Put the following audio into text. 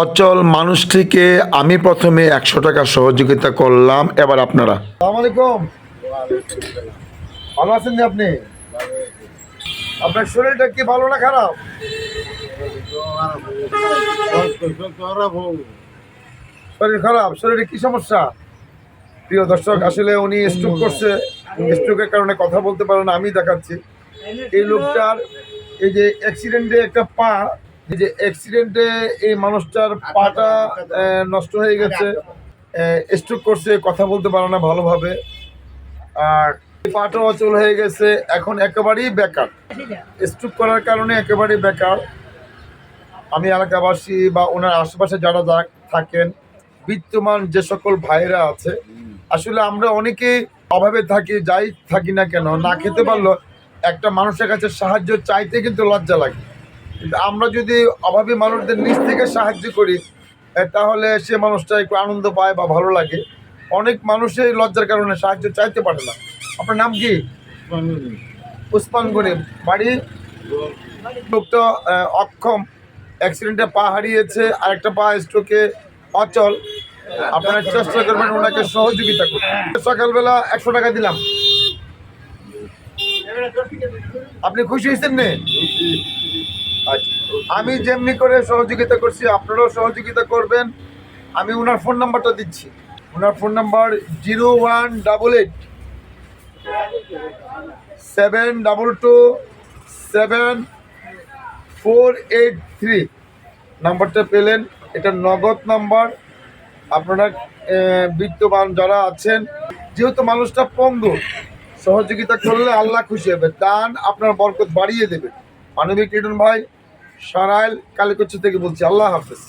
অচল মানুষটিকে আমি প্রথমে একশো টাকা সহযোগিতা করলাম। এবার আপনারা। আলাইকুম। ভালো আছেন আপনি? আপনার শরীরটা কি ভালো না খারাপ? শরীর খারাপ? শরীরে কি সমস্যা? প্রিয় দর্শক, আসলে উনি স্ট্রোক করছে। স্ট্রোকের কারণে কথা বলতে পারে না আমি দেখাচ্ছি। এই লোকটার এই যে অ্যাক্সিডেন্টে একটা পা যে অ্যাক্সিডেন্টে এই মানুষটার পাটা নষ্ট হয়ে গেছে স্ট্রোক করছে, কথা বলতে পারে না ভালোভাবে। আর পাটা অচল হয়ে গেছে, এখন একেবারেই বেকার। স্ট্রোক করার কারণে একেবারেই বেকার। আমি এলাকাবাসী বা ওনার আশেপাশে যারা থাকেন বিত্তমান যে সকল ভাইরা আছে, আসলে আমরা অনেকে অভাবে থাকি, যাই থাকি না কেন, না খেতে পারল একটা মানুষের কাছে সাহায্য চাইতে কিন্তু লজ্জা লাগে। কিন্তু আমরা যদি অভাবী মানুষদের নিচ থেকে সাহায্য করি তাহলে সে মানুষটা একটু আনন্দ পায় বা ভালো লাগে। অনেক মানুষই লজ্জার কারণে সাহায্য চাইতে পারে না। আপনার নাম কি? পুষ্পান গরিব বাড়ি? লোকটা অক্ষম। অ্যাক্সিডেন্টে পা হারিয়েছে আর একটা পা স্ট্রোকে অচল। আপনারা চেষ্টা করবেন ওনাকে সহযোগিতা করতে। সকালবেলা একশো টাকা দিলাম। আপনি খুশি হয়েছেন নে? আমি যেমনি করে সহযোগিতা করছি, আপনারাও সহযোগিতা করবেন। আমি ওনার ফোন নাম্বারটা দিচ্ছি। ওনার phone number zero one double eight seven double two seven four eight three. নাম্বারটা পেলেন। এটা নগদ নাম্বার। আপনারা বিত্তবান যারা আছেন, যেহেতু মানুষটা পঙ্গু সহযোগিতা করলে আল্লাহ খুশি হবে। দান আপনার বরকত বাড়িয়ে দেবে। মানবিক রিটন ভাই সারাইল কালীকুচি থেকে বলছি আল্লাহ হাফেজ।